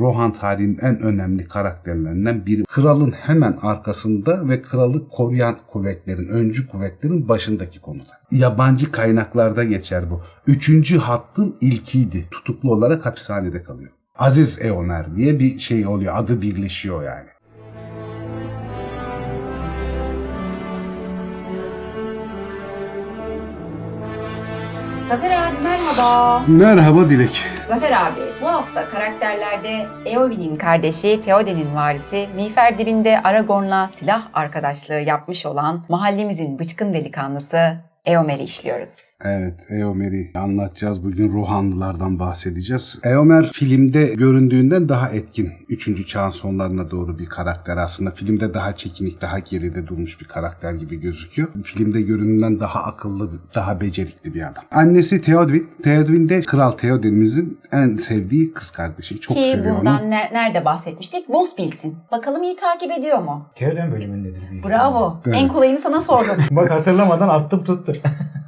Rohan tarihinin en önemli karakterlerinden biri. Kralın hemen arkasında ve kralı koruyan kuvvetlerin, öncü kuvvetlerin başındaki komutan. Yabancı kaynaklarda geçer bu. Üçüncü hattın ilkiydi. Tutuklu olarak hapishanede kalıyor. Aziz Eomer diye bir şey oluyor. Adı birleşiyor yani. Zafer abi merhaba. Merhaba Dilek. Zafer abi bu hafta karakterlerde Eowyn'in kardeşi Theoden'in varisi Miğfer dibinde Aragorn'la silah arkadaşlığı yapmış olan mahallemizin bıçkın delikanlısı Eomer'i işliyoruz. Evet, Eomer'i anlatacağız. Bugün Rohanlılardan bahsedeceğiz. Eomer filmde göründüğünden daha etkin. Üçüncü çağın sonlarına doğru bir karakter aslında. Filmde daha çekinik, daha geride durmuş bir karakter gibi gözüküyor. Filmde göründüğünden daha akıllı, daha becerikli bir adam. Annesi Theodwyn. Theodwyn de Kral Theoden'imizin en sevdiği kız kardeşi. Çok Ki seviyor bundan onu. ne- nerede bahsetmiştik? Boz bilsin. Bakalım iyi takip ediyor mu? Teoden bölümündedir büyük Bravo. Evet. En kolayını sana sordum. Bak hatırlamadan attım tuttu.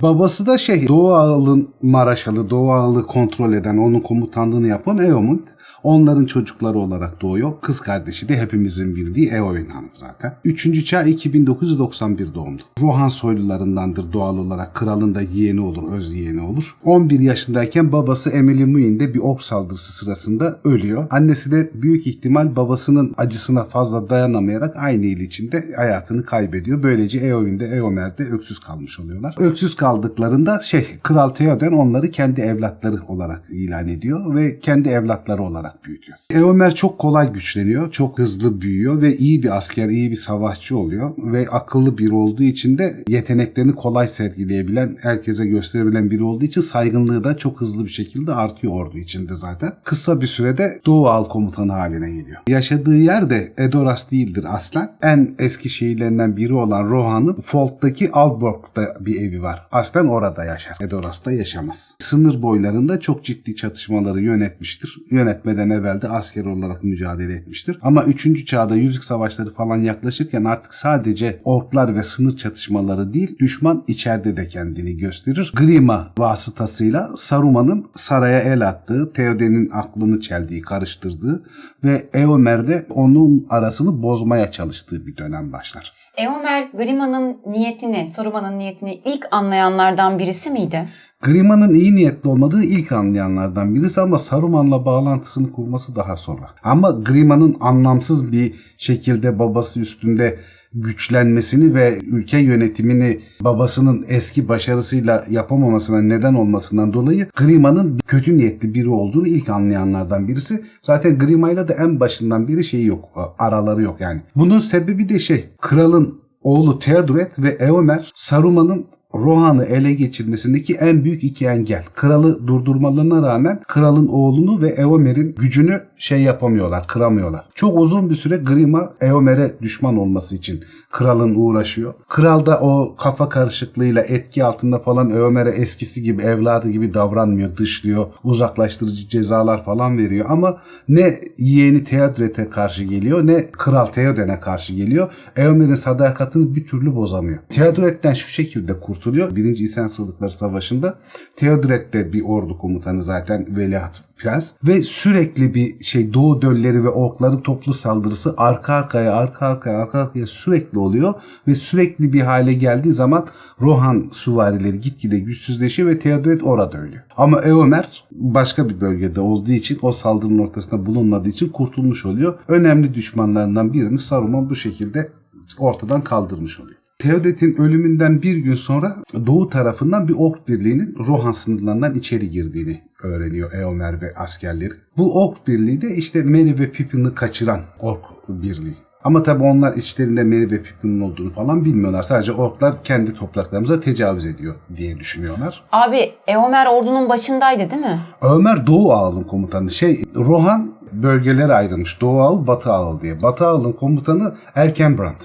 Babası da şey Doğu Ağıl'ın maraşalı, Doğu Ağıl'ı kontrol eden, onun komutanlığını yapan Eomund. Onların çocukları olarak doğuyor. Kız kardeşi de hepimizin bildiği Eowyn Hanım zaten. Üçüncü çağ 2991 doğumlu. Rohan soylularındandır doğal olarak. Kralın da yeğeni olur, öz yeğeni olur. 11 yaşındayken babası Emily Muin'de bir ok saldırısı sırasında ölüyor. Annesi de büyük ihtimal babasının acısına fazla dayanamayarak aynı yıl içinde hayatını kaybediyor. Böylece Eowyn de öksüz kalmış oluyorlar. Öksüz kaldıklarında şey Kral Theoden onları kendi evlatları olarak ilan ediyor ve kendi evlatları olarak büyütüyor. Eomer çok kolay güçleniyor, çok hızlı büyüyor ve iyi bir asker, iyi bir savaşçı oluyor ve akıllı biri olduğu için de yeteneklerini kolay sergileyebilen, herkese gösterebilen biri olduğu için saygınlığı da çok hızlı bir şekilde artıyor ordu içinde zaten. Kısa bir sürede Doğu Al komutanı haline geliyor. Yaşadığı yer de Edoras değildir aslen. En eski şehirlerinden biri olan Rohan'ın Folk'taki Alborg'da bir evi var. Aslen orada yaşar. Edoras'ta yaşamaz. Sınır boylarında çok ciddi çatışmaları yönetmiştir. Yönetmeden evvel de asker olarak mücadele etmiştir. Ama 3. çağda yüzük savaşları falan yaklaşırken artık sadece orklar ve sınır çatışmaları değil, düşman içeride de kendini gösterir. Grima vasıtasıyla Saruman'ın saraya el attığı, Theoden'in aklını çeldiği, karıştırdığı ve Eomer'de onun arasını bozmaya çalıştığı bir dönem başlar. Eomer Grima'nın niyetini, Saruman'ın niyetini ilk anlayanlardan birisi miydi? Grima'nın iyi niyetli olmadığı ilk anlayanlardan birisi ama Saruman'la bağlantısını kurması daha sonra. Ama Grima'nın anlamsız bir şekilde babası üstünde güçlenmesini ve ülke yönetimini babasının eski başarısıyla yapamamasına neden olmasından dolayı Grima'nın kötü niyetli biri olduğunu ilk anlayanlardan birisi. Zaten Grima'yla da en başından beri şeyi yok, araları yok yani. Bunun sebebi de şey, kralın oğlu Theodoret ve Eomer Saruman'ın Rohan'ı ele geçirmesindeki en büyük iki engel. Kralı durdurmalarına rağmen kralın oğlunu ve Eomer'in gücünü şey yapamıyorlar, kıramıyorlar. Çok uzun bir süre Grima Eomer'e düşman olması için kralın uğraşıyor. Kral da o kafa karışıklığıyla etki altında falan Eomer'e eskisi gibi evladı gibi davranmıyor, dışlıyor, uzaklaştırıcı cezalar falan veriyor. Ama ne yeğeni Theodoret'e karşı geliyor ne kral Theoden'e karşı geliyor. Eomer'in sadakatini bir türlü bozamıyor. Theodoret'ten şu şekilde kurtuluyor. Birinci İsen Sığlıkları Savaşı'nda Theodoret de bir ordu komutanı zaten veliaht prens ve sürekli bir şey Doğu dölleri ve orkların toplu saldırısı arka arkaya arka arkaya arka arkaya sürekli oluyor ve sürekli bir hale geldiği zaman Rohan süvarileri gitgide güçsüzleşiyor ve Theodoret orada ölüyor. Ama Eomer başka bir bölgede olduğu için o saldırının ortasında bulunmadığı için kurtulmuş oluyor. Önemli düşmanlarından birini Saruman bu şekilde ortadan kaldırmış oluyor. Theodet'in ölümünden bir gün sonra doğu tarafından bir ork birliğinin Rohan sınırlarından içeri girdiğini öğreniyor Eomer ve askerleri. Bu ork birliği de işte Merry ve Pippin'i kaçıran ork birliği. Ama tabi onlar içlerinde Merry ve Pippin'in olduğunu falan bilmiyorlar. Sadece orklar kendi topraklarımıza tecavüz ediyor diye düşünüyorlar. Abi Eomer ordunun başındaydı değil mi? Ömer Doğu Ağıl'ın komutanı. Şey Rohan bölgelere ayrılmış. Doğu Ağıl, Batı Ağıl diye. Batı Ağıl'ın komutanı Erkenbrand.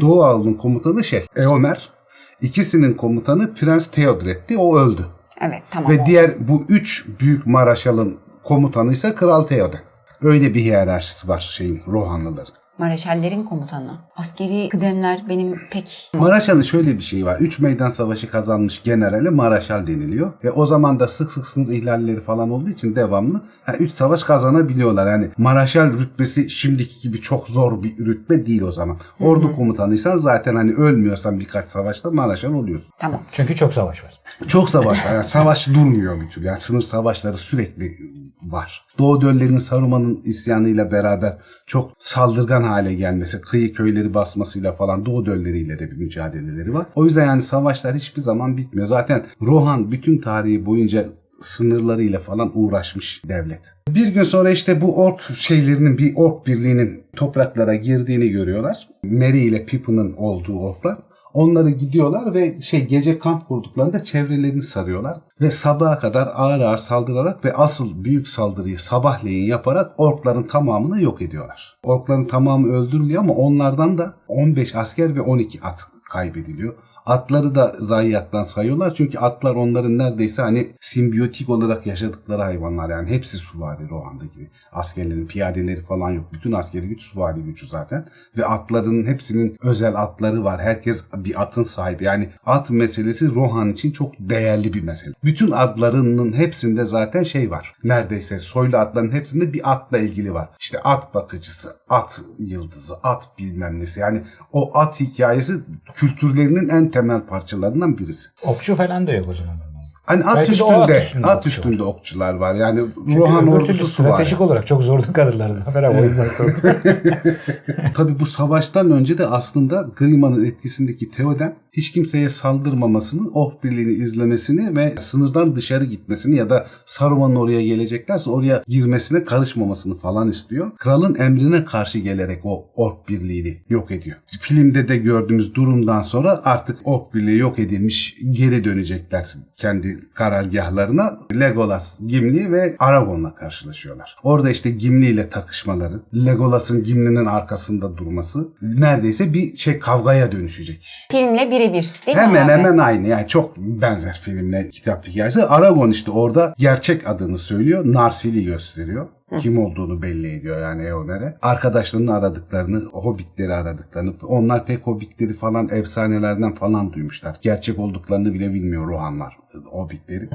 Doğu Ağıl'ın komutanı şey Eomer. İkisinin komutanı Prens Theodoret'ti. O öldü. Evet tamam. Ve o. diğer bu üç büyük Maraşal'ın komutanı ise Kral Theoden. Öyle bir hiyerarşisi var şeyin Rohanlıların. Mareşallerin komutanı. Askeri kıdemler benim pek... Maraşal'ın şöyle bir şey var. Üç meydan savaşı kazanmış generale Maraşal deniliyor. E o zaman da sık sık sınır ihlalleri falan olduğu için devamlı 3 savaş kazanabiliyorlar. Yani Maraşal rütbesi şimdiki gibi çok zor bir rütbe değil o zaman. Ordu komutanıysan zaten hani ölmüyorsan birkaç savaşta Maraşal oluyorsun. Tamam. Çünkü çok savaş var. Çok savaş var. Yani savaş durmuyor bir türlü. Yani sınır savaşları sürekli var. Doğu Döller'in Saruman'ın isyanıyla beraber çok saldırgan hale gelmesi, kıyı köyleri basmasıyla falan Doğu Dölleri'yle de bir mücadeleleri var. O yüzden yani savaşlar hiçbir zaman bitmiyor. Zaten Rohan bütün tarihi boyunca sınırlarıyla falan uğraşmış devlet. Bir gün sonra işte bu ork şeylerinin bir ork birliğinin topraklara girdiğini görüyorlar. Merry ile Pippin'in olduğu orklar. Onları gidiyorlar ve şey gece kamp kurduklarında çevrelerini sarıyorlar ve sabaha kadar ağır ağır saldırarak ve asıl büyük saldırıyı sabahleyin yaparak orkların tamamını yok ediyorlar. Orkların tamamı öldürülüyor ama onlardan da 15 asker ve 12 at kaybediliyor. Atları da zayiattan sayıyorlar çünkü atlar onların neredeyse hani simbiyotik olarak yaşadıkları hayvanlar yani hepsi süvari Rohan'daki askerlerin piyadeleri falan yok. Bütün askeri güç süvari gücü zaten ve atların hepsinin özel atları var. Herkes bir atın sahibi yani at meselesi Rohan için çok değerli bir mesele. Bütün adlarının hepsinde zaten şey var. Neredeyse soylu atların hepsinde bir atla ilgili var. İşte at bakıcısı, at yıldızı, at bilmem nesi. Yani o at hikayesi kültürlerinin en temel parçalarından birisi. Okçu falan da yok o zaman. Hani at Belki üstünde, at üstünde at okçu üstünde okçular var. Yani Çünkü öbür ordusu türlü süvari. stratejik olarak çok zorda kalırlar Zafer abi o yüzden sordum. Tabi bu savaştan önce de aslında Grima'nın etkisindeki Theoden hiç kimseye saldırmamasını, Ork Birliği'ni izlemesini ve sınırdan dışarı gitmesini ya da Saruman'ın oraya geleceklerse oraya girmesine karışmamasını falan istiyor. Kralın emrine karşı gelerek o Ork Birliği'ni yok ediyor. Filmde de gördüğümüz durumdan sonra artık Ork Birliği yok edilmiş geri dönecekler kendi karargahlarına. Legolas, Gimli ve Aragorn'la karşılaşıyorlar. Orada işte Gimli ile takışmaları, Legolas'ın Gimli'nin arkasında durması neredeyse bir şey kavgaya dönüşecek iş. Filmle birebir değil mi Hemen hemen aynı yani çok benzer filmle kitap hikayesi. Aragorn işte orada gerçek adını söylüyor. Narsil'i gösteriyor. Kim olduğunu belli ediyor yani Eomer'e. Arkadaşlarını aradıklarını, hobbitleri aradıklarını. Onlar pek hobbitleri falan efsanelerden falan duymuşlar. Gerçek olduklarını bile bilmiyor Rohanlar, hobbitleri.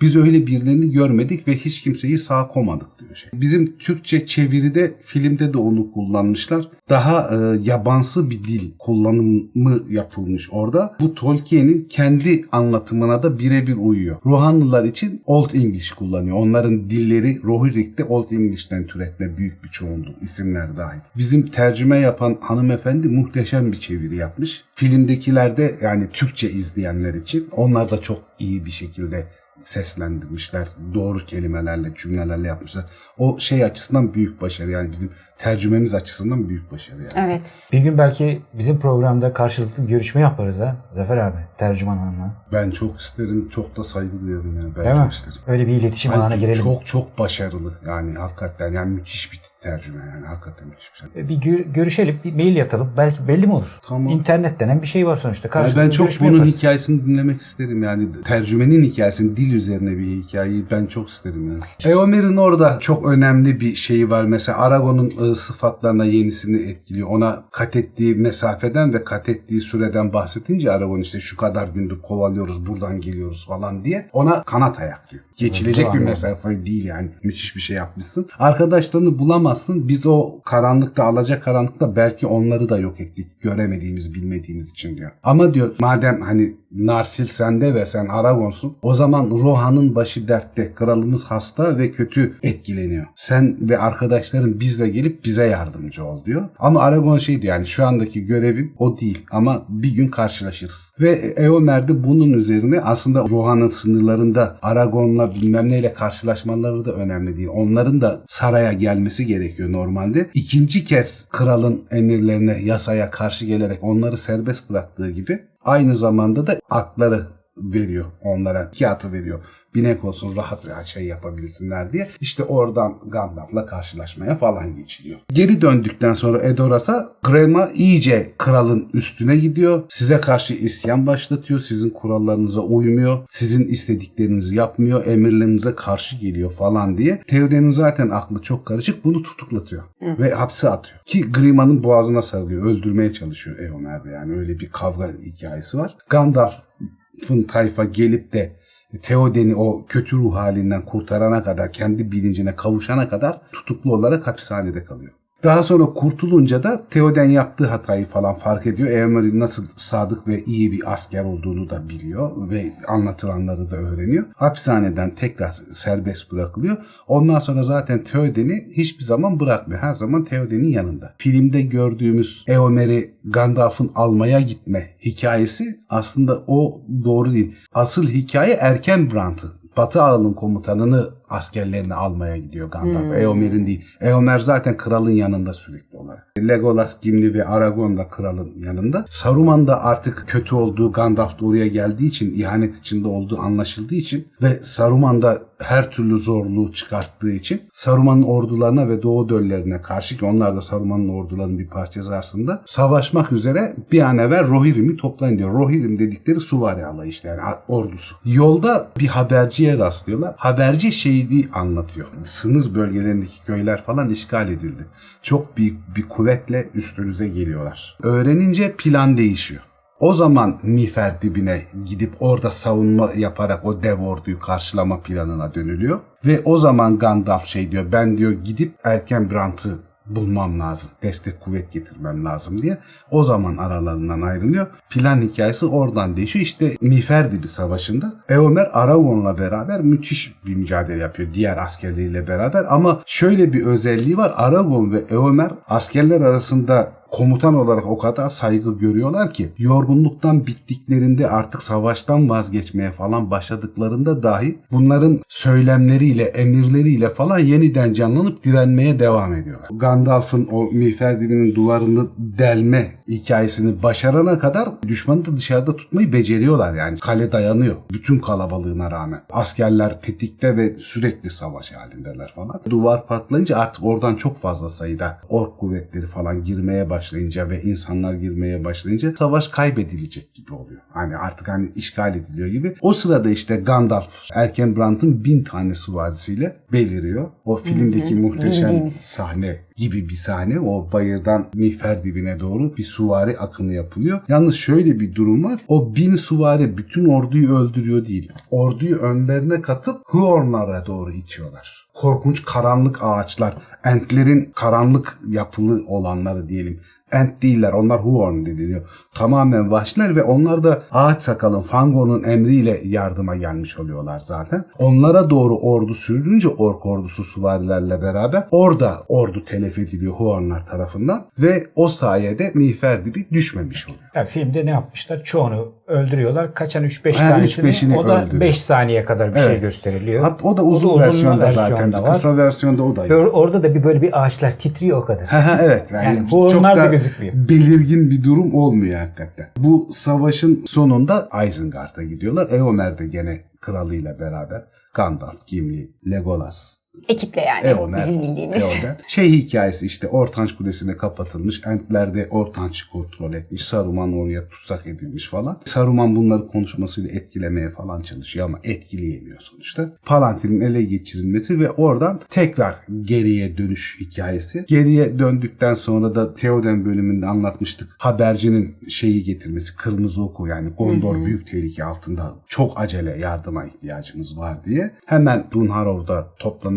Biz öyle birilerini görmedik ve hiç kimseyi sağ komadık diyor şey. Bizim Türkçe çeviride filmde de onu kullanmışlar. Daha e, yabansı bir dil kullanımı yapılmış orada. Bu Tolkien'in kendi anlatımına da birebir uyuyor. Rohanlılar için Old English kullanıyor. Onların dilleri Rohirrik'te Old English'ten türetme büyük bir çoğunluğu isimler dahil. Bizim tercüme yapan hanımefendi muhteşem bir çeviri yapmış. Filmdekilerde yani Türkçe izleyenler için onlar da çok iyi bir şekilde seslendirmişler. Doğru kelimelerle, cümlelerle yapmışlar. O şey açısından büyük başarı. Yani bizim tercümemiz açısından büyük başarı yani. Evet. Bir gün belki bizim programda karşılıklı görüşme yaparız ha Zafer abi tercüman hanımla. Ben çok isterim. Çok da saygı duyarım yani. Ben Değil çok mi? isterim. Öyle bir iletişim Ay, alana girelim. Çok çok başarılı yani hakikaten yani müthiş bir tercüme yani hakikaten müthiş bir şey. Bir gö- görüşelim, bir mail yatalım. Belki belli mi olur? Tamam. İnternet denen bir şey var sonuçta. Yani Karşılıklı ben çok bunun yaparız. hikayesini dinlemek isterim yani tercümenin hikayesini dil üzerine bir hikayeyi ben çok isterim yani. Eomer'in orada çok önemli bir şeyi var mesela Aragon'un ı, sıfatlarına yenisini etkiliyor. Ona kat ettiği mesafeden ve kat ettiği süreden bahsedince Aragon işte şu kadar gündür kovalıyoruz buradan geliyoruz falan diye ona kanat ayak diyor. Geçilecek bir anladım. mesafe değil yani. Müthiş bir şey yapmışsın. Arkadaşlarını bulamazsın. Biz o karanlıkta, alacak karanlıkta belki onları da yok ettik. Göremediğimiz, bilmediğimiz için diyor. Ama diyor madem hani Narsil sende ve sen Aragon'sun. O zaman Rohan'ın başı dertte. Kralımız hasta ve kötü etkileniyor. Sen ve arkadaşların bizle gelip bize yardımcı ol diyor. Ama Aragon şey diyor yani şu andaki görevim o değil. Ama bir gün karşılaşırız. Ve Eomer de bunun üzerine aslında Rohan'ın sınırlarında Aragon'la bilmem neyle karşılaşmaları da önemli değil. Onların da saraya gelmesi gerekiyor normalde. İkinci kez kralın emirlerine, yasaya karşı gelerek onları serbest bıraktığı gibi aynı zamanda da atları veriyor onlara. iki atı veriyor. Binek olsun rahat şey yapabilsinler diye. İşte oradan Gandalf'la karşılaşmaya falan geçiliyor. Geri döndükten sonra Edoras'a Grema iyice kralın üstüne gidiyor. Size karşı isyan başlatıyor. Sizin kurallarınıza uymuyor. Sizin istediklerinizi yapmıyor. Emirlerinize karşı geliyor falan diye. Theoden'in zaten aklı çok karışık. Bunu tutuklatıyor. Ve hapse atıyor. Ki Grima'nın boğazına sarılıyor. Öldürmeye çalışıyor Eomer'de. Yani öyle bir kavga hikayesi var. Gandalf'ın tayfa gelip de Theoden'i o kötü ruh halinden kurtarana kadar, kendi bilincine kavuşana kadar tutuklu olarak hapishanede kalıyor. Daha sonra kurtulunca da Theoden yaptığı hatayı falan fark ediyor. Eomer'in nasıl sadık ve iyi bir asker olduğunu da biliyor ve anlatılanları da öğreniyor. Hapishaneden tekrar serbest bırakılıyor. Ondan sonra zaten Theoden'i hiçbir zaman bırakmıyor. Her zaman Theoden'in yanında. Filmde gördüğümüz Eomer'i Gandalf'ın almaya gitme hikayesi aslında o doğru değil. Asıl hikaye erken Brandt'ın. Batı Ağıl'ın komutanını askerlerini almaya gidiyor Gandalf. Eomer'in değil. Eomer zaten kralın yanında sürekli olarak. Legolas, Gimli ve Aragorn da kralın yanında. Saruman da artık kötü olduğu Gandalf da oraya geldiği için, ihanet içinde olduğu anlaşıldığı için ve Saruman da her türlü zorluğu çıkarttığı için Saruman'ın ordularına ve Doğu döllerine karşı ki onlar da Saruman'ın ordularının bir parçası aslında savaşmak üzere bir an evvel Rohirrim'i toplayın diyor. Rohirrim dedikleri suvari alayı işte yani ordusu. Yolda bir haberciye rastlıyorlar. Haberci şeyi anlatıyor. Sınır bölgelerindeki köyler falan işgal edildi. Çok büyük bir kuvvetle üstünüze geliyorlar. Öğrenince plan değişiyor. O zaman Mifer dibine gidip orada savunma yaparak o dev orduyu karşılama planına dönülüyor. Ve o zaman Gandalf şey diyor ben diyor gidip erken Brandt'ı bulmam lazım. Destek kuvvet getirmem lazım diye. O zaman aralarından ayrılıyor. Plan hikayesi oradan değişiyor. İşte Miferdibi Savaşı'nda Eomer Aragorn'la beraber müthiş bir mücadele yapıyor. Diğer askerleriyle beraber. Ama şöyle bir özelliği var. Aragorn ve Eomer askerler arasında komutan olarak o kadar saygı görüyorlar ki yorgunluktan bittiklerinde artık savaştan vazgeçmeye falan başladıklarında dahi bunların söylemleriyle, emirleriyle falan yeniden canlanıp direnmeye devam ediyorlar. Gandalf'ın o Miğfer dibinin duvarını delme hikayesini başarana kadar düşmanı da dışarıda tutmayı beceriyorlar yani. Kale dayanıyor bütün kalabalığına rağmen. Askerler tetikte ve sürekli savaş halindeler falan. Duvar patlayınca artık oradan çok fazla sayıda ork kuvvetleri falan girmeye başlayınca ve insanlar girmeye başlayınca savaş kaybedilecek gibi oluyor. Hani artık hani işgal ediliyor gibi. O sırada işte Gandalf erken Brandt'ın bin tane süvarisiyle beliriyor. O filmdeki muhteşem Bildiğimiz. sahne gibi bir sahne. O bayırdan miğfer dibine doğru bir suvari akını yapılıyor. Yalnız şöyle bir durum var. O bin suvari bütün orduyu öldürüyor değil. Orduyu önlerine katıp Huornlara doğru itiyorlar. Korkunç karanlık ağaçlar. Entlerin karanlık yapılı olanları diyelim. Ent değiller. Onlar Huorn deniliyor. Tamamen vahşiler ve onlar da ağaç sakalın Fangorn'un emriyle yardıma gelmiş oluyorlar zaten. Onlara doğru ordu sürülünce ork ordusu suvarilerle beraber orada ordu telef ediliyor Huornlar tarafından ve o sayede Miğfer dibi düşmemiş oluyor. Yani filmde ne yapmışlar? Çoğunu öldürüyorlar. Kaçan 3-5 Ha, tanesini 3-5'ini o da öldürüyor. 5 saniye kadar bir şey Evet. gösteriliyor. Hat, o da uzun, versiyonda, zaten. versiyonda var. Kısa versiyonda o da yok. Or- Orada da bir böyle bir ağaçlar titriyor o kadar. Ha, ha, evet yani, Yani çok onlar da da gözükmüyor. belirgin bir durum olmuyor hakikaten. Bu savaşın sonunda Isengard'a gidiyorlar. Eomer de gene kralıyla beraber Gandalf, Gimli, Legolas, Ekiple yani Eomer, bizim bildiğimiz. Eomer. Şey hikayesi işte Ortanç Kulesi'ne kapatılmış. Entler de Ortanç'ı kontrol etmiş. Saruman oraya tutsak edilmiş falan. Saruman bunları konuşmasıyla etkilemeye falan çalışıyor ama etkileyemiyor sonuçta. Palantir'in ele geçirilmesi ve oradan tekrar geriye dönüş hikayesi. Geriye döndükten sonra da Theoden bölümünde anlatmıştık. Habercinin şeyi getirmesi. Kırmızı oku yani Gondor büyük tehlike altında çok acele yardıma ihtiyacımız var diye. Hemen Dunharrow'da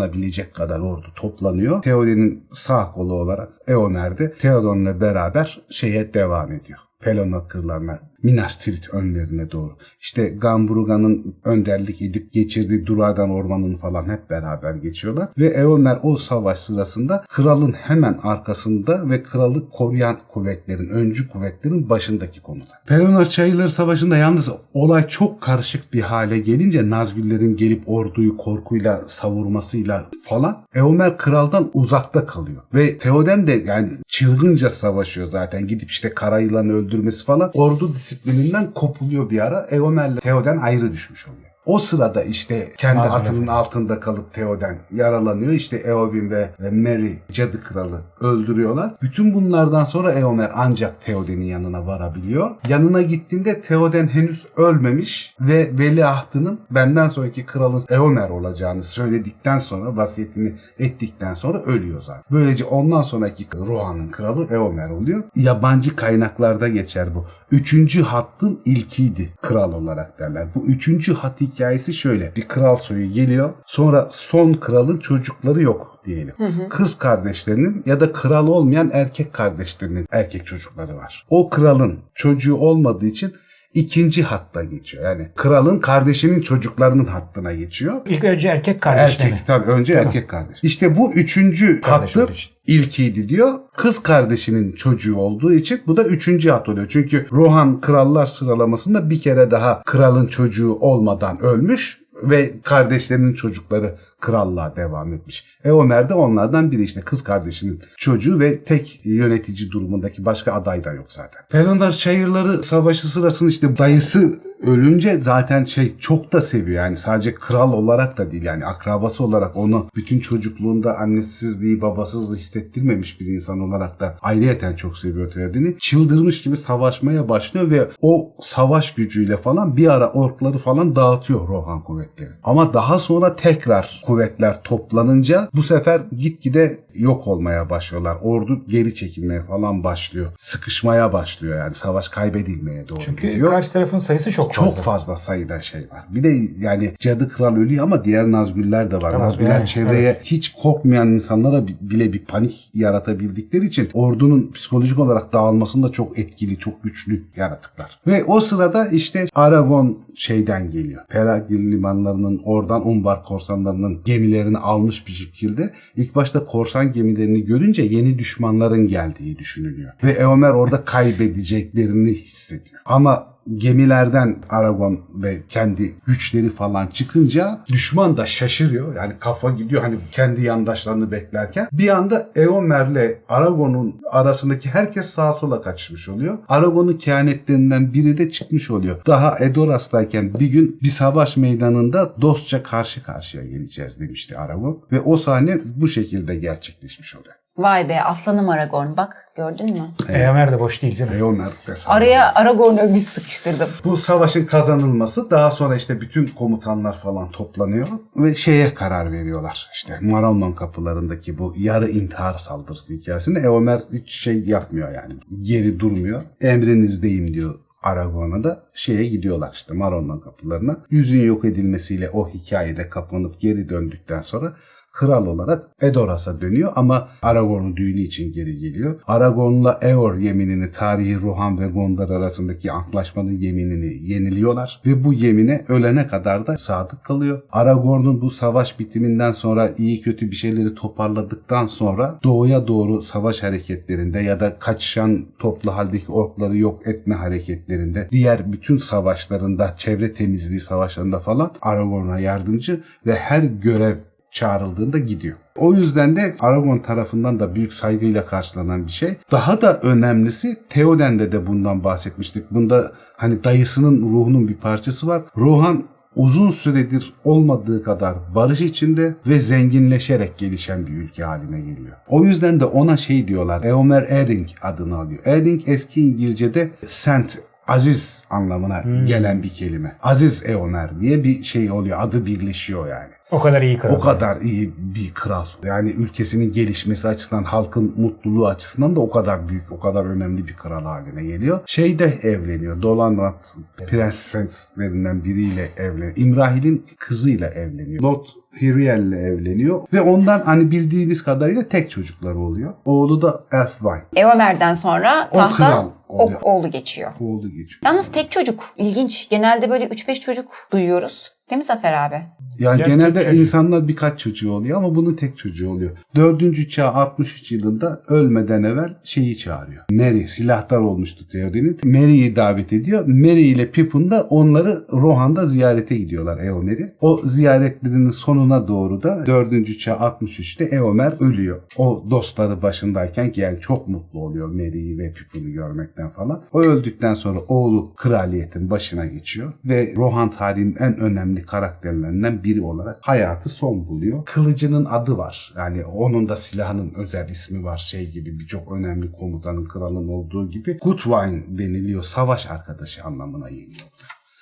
toplanabilecek kadar ordu toplanıyor. Theoden'in sağ kolu olarak Eomer de Theoden'le beraber şeye devam ediyor. Pelennor kırlarına, Minas Tirith önlerine doğru. İşte Gambruga'nın önderlik edip geçirdiği Duradan ormanını falan hep beraber geçiyorlar. Ve Eomer o savaş sırasında kralın hemen arkasında ve kralı koruyan kuvvetlerin, öncü kuvvetlerin başındaki komutan. Pelennor Çayırları Savaşı'nda yalnız olay çok karışık bir hale gelince Nazgüllerin gelip orduyu korkuyla savurmasıyla falan Eomer kraldan uzakta kalıyor. Ve Theoden de yani çılgınca savaşıyor zaten. Gidip işte kara yılanı öldürmesi falan ordu disiplininden kopuluyor bir ara. Eomer'le Theoden ayrı düşmüş oluyor. O sırada işte kendi atının altında kalıp Theoden yaralanıyor. İşte Eowyn ve Merry cadı kralı öldürüyorlar. Bütün bunlardan sonra Eomer ancak Theoden'in yanına varabiliyor. Yanına gittiğinde Theoden henüz ölmemiş ve veliahtının benden sonraki kralın Eomer olacağını söyledikten sonra vasiyetini ettikten sonra ölüyor zaten. Böylece ondan sonraki Rohan'ın kralı Eomer oluyor. Yabancı kaynaklarda geçer bu. Üçüncü hattın ilkiydi kral olarak derler. Bu üçüncü hat hikayesi şöyle. Bir kral soyu geliyor. Sonra son kralın çocukları yok diyelim. Kız kardeşlerinin ya da kral olmayan erkek kardeşlerinin erkek çocukları var. O kralın çocuğu olmadığı için ikinci hatta geçiyor. Yani kralın kardeşinin çocuklarının hattına geçiyor. İlk önce erkek kardeş Erkek tabii önce erkek kardeş. İşte bu üçüncü Kardeş hattı. İlkiydi diyor. Kız kardeşinin çocuğu olduğu için bu da üçüncü hat oluyor. Çünkü Rohan krallar sıralamasında bir kere daha kralın çocuğu olmadan ölmüş ve kardeşlerinin çocukları krallığa devam etmiş. Eomer de onlardan biri işte kız kardeşinin çocuğu ve tek yönetici durumundaki başka aday da yok zaten. Pelennor Çayırları Savaşı sırasında işte dayısı ölünce zaten şey çok da seviyor yani sadece kral olarak da değil yani akrabası olarak onu bütün çocukluğunda annesizliği babasızlığı hissettirmemiş bir insan olarak da ayrıyeten çok seviyor Theoden'i. Çıldırmış gibi savaşmaya başlıyor ve o savaş gücüyle falan bir ara orkları falan dağıtıyor Rohan kuvvetleri. Ama daha sonra tekrar kuvvetler toplanınca bu sefer gitgide yok olmaya başlıyorlar. Ordu geri çekilmeye falan başlıyor. Sıkışmaya başlıyor yani savaş kaybedilmeye doğru Çünkü gidiyor. karşı tarafın sayısı çok, Çok fazla. fazla. sayıda şey var. Bir de yani cadı kral ölüyor ama diğer Nazgüller de var. Tamam, Nazgüller yani, çevreye hiç korkmayan insanlara bi- bile bir panik yaratabildikleri için ordunun psikolojik olarak dağılmasında çok etkili, çok güçlü yaratıklar. Ve o sırada işte Aragon şeyden geliyor. Pelagir limanlarının oradan Umbar korsanlarının gemilerini almış bir şekilde ilk başta korsan gemilerini görünce yeni düşmanların geldiği düşünülüyor. Ve Eomer orada kaybedeceklerini hissediyor. Ama gemilerden Aragon ve kendi güçleri falan çıkınca düşman da şaşırıyor. Yani kafa gidiyor hani kendi yandaşlarını beklerken. Bir anda Eomer'le Aragon'un arasındaki herkes sağa sola kaçmış oluyor. Aragon'un kehanetlerinden biri de çıkmış oluyor. Daha Edoras'tayken bir gün bir savaş meydanında dostça karşı karşıya geleceğiz demişti Aragon. Ve o sahne bu şekilde gerçekleşmiş oluyor. Vay be aslanım Aragorn bak gördün mü? Eomer de boş değil değil mi? Eomer de sağ Araya Aragorn'u övgü sıkıştırdım. Bu savaşın kazanılması daha sonra işte bütün komutanlar falan toplanıyor ve şeye karar veriyorlar. İşte Maronlon kapılarındaki bu yarı intihar saldırısı hikayesinde Eomer hiç şey yapmıyor yani. Geri durmuyor. Emrinizdeyim diyor Aragorn'a da şeye gidiyorlar işte Maronlon kapılarına. Yüzün yok edilmesiyle o hikayede kapanıp geri döndükten sonra kral olarak Edoras'a dönüyor ama Aragorn'un düğünü için geri geliyor. Aragorn'la Eor yeminini tarihi Rohan ve Gondor arasındaki antlaşmanın yeminini yeniliyorlar ve bu yemine ölene kadar da sadık kalıyor. Aragorn'un bu savaş bitiminden sonra iyi kötü bir şeyleri toparladıktan sonra doğuya doğru savaş hareketlerinde ya da kaçışan toplu haldeki orkları yok etme hareketlerinde diğer bütün savaşlarında çevre temizliği savaşlarında falan Aragorn'a yardımcı ve her görev çağrıldığında gidiyor. O yüzden de Aragon tarafından da büyük saygıyla karşılanan bir şey. Daha da önemlisi Theoden'de de bundan bahsetmiştik. Bunda hani dayısının ruhunun bir parçası var. Rohan uzun süredir olmadığı kadar barış içinde ve zenginleşerek gelişen bir ülke haline geliyor. O yüzden de ona şey diyorlar. Eomer Edding adını alıyor. Edding eski İngilizce'de Saint aziz anlamına gelen bir kelime. Aziz Eomer diye bir şey oluyor. Adı birleşiyor yani. O kadar iyi kral. O kadar iyi bir kral. Yani ülkesinin gelişmesi açısından, halkın mutluluğu açısından da o kadar büyük, o kadar önemli bir kral haline geliyor. Şeyde evleniyor. Dolanrat prenseslerinden biriyle evleniyor. İmrahil'in kızıyla evleniyor. Lot Hiriel'le evleniyor. Ve ondan hani bildiğimiz kadarıyla tek çocukları oluyor. Oğlu da Elfwine. Eomer'den sonra O tahta kral o, oluyor. oğlu geçiyor. Oğlu geçiyor. Yalnız tek çocuk. İlginç. Genelde böyle 3-5 çocuk duyuyoruz. Değil mi Zafer abi? Yani Ya genelde çocuk. insanlar birkaç çocuğu oluyor ama bunun tek çocuğu oluyor. Dördüncü çağ 63 yılında ölmeden evvel şeyi çağırıyor. Mary silahtar olmuştu Theoden'in. Mary'i davet ediyor. Mary ile Pippin da onları Rohan'da ziyarete gidiyorlar Eomer'i. O ziyaretlerinin sonuna doğru da dördüncü çağ 63'te Eomer ölüyor. O dostları başındayken ki yani çok mutlu oluyor Mary'i ve Pippin'i görmekten falan. O öldükten sonra oğlu kraliyetin başına geçiyor ve Rohan tarihinin en önemli karakterlerinden biri olarak hayatı son buluyor. Kılıcının adı var. Yani onun da silahının özel ismi var. Şey gibi birçok önemli komutanın kralın olduğu gibi Gutwein deniliyor. Savaş arkadaşı anlamına geliyor.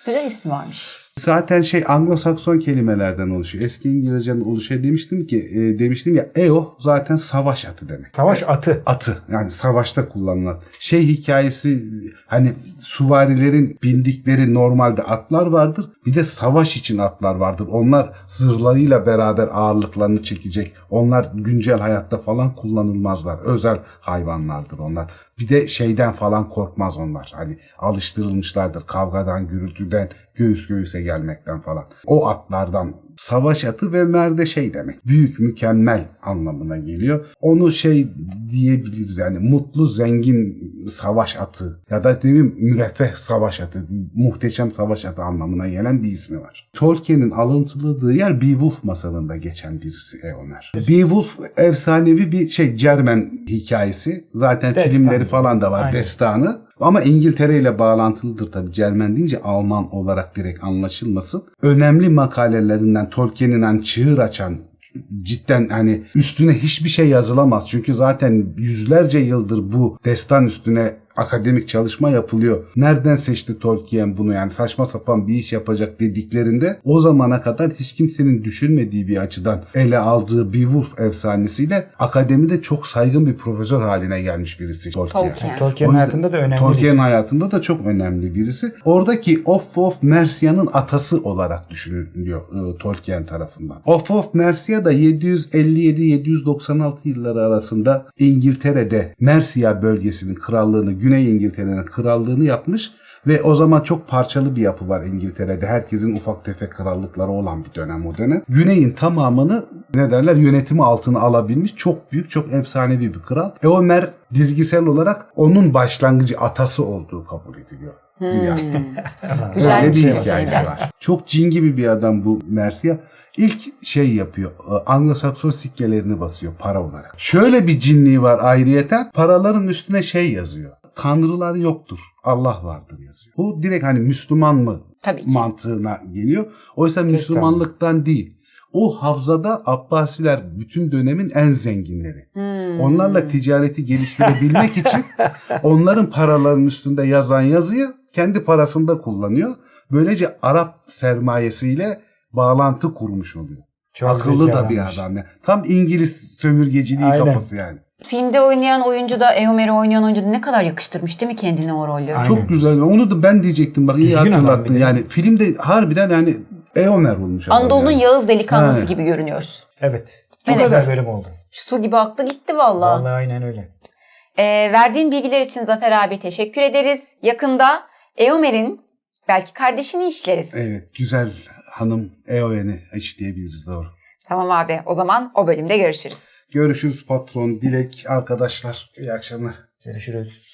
Güzel ismi varmış. Zaten şey Anglo-Sakson kelimelerden oluşuyor. Eski İngilizcenin oluşuyor demiştim ki e, demiştim ya Eo zaten savaş atı demek. Savaş atı. Atı yani savaşta kullanılan şey hikayesi hani suvarilerin bindikleri normalde atlar vardır. Bir de savaş için atlar vardır. Onlar zırhlarıyla beraber ağırlıklarını çekecek. Onlar güncel hayatta falan kullanılmazlar. Özel hayvanlardır onlar. Bir de şeyden falan korkmaz onlar. Hani alıştırılmışlardır kavgadan, gürültüden, göğüs göğüse gelmekten falan. O atlardan savaş atı ve merde şey demek. Büyük, mükemmel anlamına geliyor. Onu şey diyebiliriz yani mutlu, zengin savaş atı ya da mi müreffeh savaş atı, muhteşem savaş atı anlamına gelen bir ismi var. Tolkien'in alıntıladığı yer Beowulf masalında geçen birisi Eomer. Beowulf efsanevi bir şey Cermen hikayesi. Zaten Destan. filmleri falan da var Aynen. destanı. Ama İngiltere ile bağlantılıdır tabii. Cermen deyince Alman olarak direkt anlaşılmasın. Önemli makalelerinden Tolkien'in hani çığır açan cidden hani üstüne hiçbir şey yazılamaz. Çünkü zaten yüzlerce yıldır bu destan üstüne akademik çalışma yapılıyor. Nereden seçti Tolkien bunu yani saçma sapan bir iş yapacak dediklerinde o zamana kadar hiç kimsenin düşünmediği bir açıdan ele aldığı Beowulf efsanesiyle akademide çok saygın bir profesör haline gelmiş birisi Tolkien. Tolkien. Tolkien hayatında da önemli. Tolkien bir- hayatında da çok önemli birisi. Oradaki Of of Mercia'nın atası olarak düşünülüyor e, Tolkien tarafından. Of of Mercia da 757-796 yılları arasında İngiltere'de Mercia bölgesinin krallığını, Güney İngiltere'nin krallığını yapmış ve o zaman çok parçalı bir yapı var İngiltere'de. Herkesin ufak tefek krallıkları olan bir dönem o dönem. Güney'in tamamını ne derler yönetimi altına alabilmiş çok büyük, çok efsanevi bir kral. Eomer dizgisel olarak onun başlangıcı atası olduğu kabul ediliyor. Dünya. Güzel Böyle bir şey hikayesi var. var. Çok cin gibi bir adam bu Mercia. İlk şey yapıyor. e, Anglo-Sakson sikkelerini basıyor para olarak. Şöyle bir cinliği var ayrıyeten. Paraların üstüne şey yazıyor. Tanrılar yoktur. Allah vardır yazıyor. Bu direkt hani Müslüman mı Tabii ki. mantığına geliyor. Oysa Müslümanlıktan değil. O havzada Abbasiler bütün dönemin en zenginleri. Hmm. Onlarla ticareti geliştirebilmek için onların paralarının üstünde yazan yazıyı kendi parasında kullanıyor. Böylece Arap sermayesiyle bağlantı kurmuş oluyor. Çok Akıllı da bir adam ya. Tam İngiliz sömürgeciliği Aynen. kafası yani. Filmde oynayan oyuncu da Eomer'i oynayan oyuncu da ne kadar yakıştırmış değil mi kendine o rolü? Aynen. Çok güzel. Onu da ben diyecektim bak iyi Düzgün adam hatırlattın. bir de. Yani filmde harbiden yani Eomer olmuş adam Anadolu'nun yani. Yağız delikanlısı Evet. gibi görünüyoruz. Evet. Bu Çok kadar. güzel bölüm oldu. Su gibi aktı gitti valla. Vallahi aynen öyle. Ee, verdiğin bilgiler için Zafer abi teşekkür ederiz. Yakında Eomer'in belki kardeşini işleriz. Evet güzel hanım Eomer'i işleyebiliriz doğru. Tamam abi o zaman o bölümde görüşürüz. Görüşürüz patron, Dilek, arkadaşlar. İyi akşamlar. Görüşürüz.